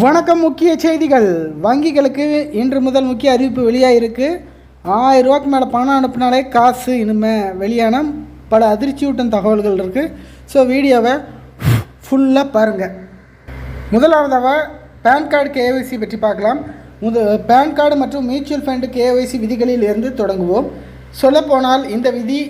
வணக்கம் முக்கிய செய்திகள். வங்கிகளுக்கு இன்று முதல் முக்கிய அறிவிப்பு வெளியாகிருக்கு ஆயிரம் ரூபாய்க்கு மேலே பணம் அனுப்பினாலே காசு இனிமேல் வெளியான பல அதிர்ச்சியூட்டும் தகவல்கள் இருக்குது ஸோ வீடியோவை ஃபுல்லாக பாருங்கள் முதலாவதாக பேன் கார்டு கேஒய்சி பற்றி பார்க்கலாம். முத பேன் கார்டு மற்றும் மியூச்சுவல் ஃபண்டு கேஒய்சி விதிகளில் இருந்து தொடங்குவோம். சொல்லப்போனால் இந்த விதி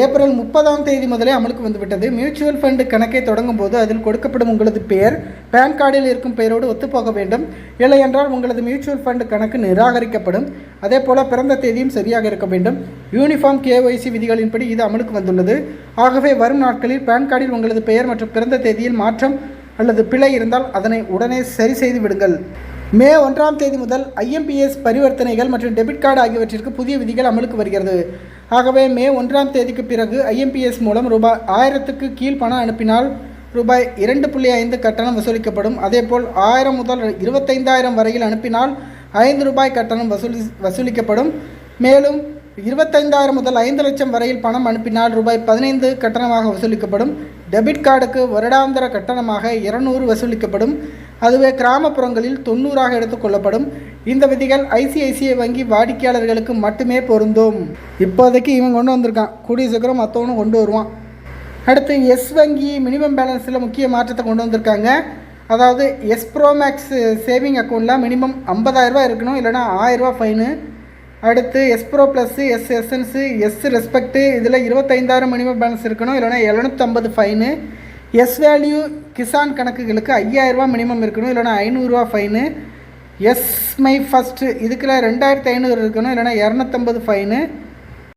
ஏப்ரல் முப்பதாம் தேதி முதலே அமலுக்கு வந்துவிட்டது. மியூச்சுவல் ஃபண்டு கணக்கை தொடங்கும் போது அதில் கொடுக்கப்படும் உங்களது பெயர் பேன் கார்டில் இருக்கும் பெயரோடு ஒத்துப்போக வேண்டும். இல்லை என்றால் உங்களது மியூச்சுவல் ஃபண்டு கணக்கு நிராகரிக்கப்படும். அதே போல் பிறந்த தேதியும் சரியாக இருக்க வேண்டும். யூனிஃபார்ம் கேஒய்சி விதிகளின்படி இது அமலுக்கு வந்துள்ளது. ஆகவே வரும் நாட்களில் பேன் கார்டில் உங்களது பெயர் மற்றும் பிறந்த தேதியில் மாற்றம் அல்லது பிழை இருந்தால் அதனை உடனே சரி செய்து விடுங்கள். மே ஒன்றாம் தேதி முதல் ஐஎம்பிஎஸ் பரிவர்த்தனைகள் மற்றும் டெபிட் கார்டு ஆகியவற்றிற்கு புதிய விதிகள் அமலுக்கு வருகிறது. ஆகவே மே ஒன்றாம் தேதிக்கு பிறகு ஐஎம்பிஎஸ் மூலம் ரூபாய் ஆயிரத்துக்கு கீழ் பணம் அனுப்பினால் ரூபாய் இரண்டு புள்ளி ஐந்து கட்டணம் வசூலிக்கப்படும். அதேபோல் ஆயிரம் முதல் இருபத்தைந்தாயிரம் வரையில் அனுப்பினால் ஐந்து ரூபாய் கட்டணம் வசூலி வசூலிக்கப்படும். மேலும் இருபத்தைந்தாயிரம் முதல் ஐந்து லட்சம் வரையில் பணம் அனுப்பினால் ரூபாய் பதினைந்து கட்டணமாக வசூலிக்கப்படும். டெபிட் கார்டுக்கு வருடாந்திர கட்டணமாக இருநூறு வசூலிக்கப்படும். அதுவே கிராமப்புறங்களில் தொண்ணூறாக எடுத்துக்கொள்ளப்படும் இந்த விதிகள் ஐசிஐசிஐ வங்கி வாடிக்கையாளர்களுக்கு மட்டுமே பொருந்தும். இப்போதைக்கு இவன் கொண்டு வந்திருக்கான். கூடிய சீக்கிரம் மற்றவனும் கொண்டு வருவான். அடுத்து எஸ் வங்கி மினிமம் பேலன்ஸில் முக்கிய மாற்றத்தை கொண்டு வந்திருக்காங்க. அதாவது எஸ் ப்ரோமேக்ஸ் சேவிங் அக்கௌண்ட்டில் மினிமம் ஐம்பதாயிரரூபா இருக்கணும் இல்லைனா ஆயிரரூபா ஃபைனு அடுத்து Yes pro plus Yes essence Yes respect இதில் இருபத்தைந்தாயிரம் மினிமம் பேலன்ஸ் இருக்கணும் இல்லைனா எழுநூற்றம்பது ஃபைனு எஸ் வேல்யூ கிசான் கணக்குகளுக்கு ஐயாயிரரூபா மினிமம் இருக்கணும் இல்லைனா ஐநூறுரூவா ஃபைனு எஸ் மை ஃபஸ்ட்டு இதுக்குள்ள ரெண்டாயிரத்து ஐநூறு இருக்கணும் இல்லைனா இரநூத்தம்பது ஃபைனு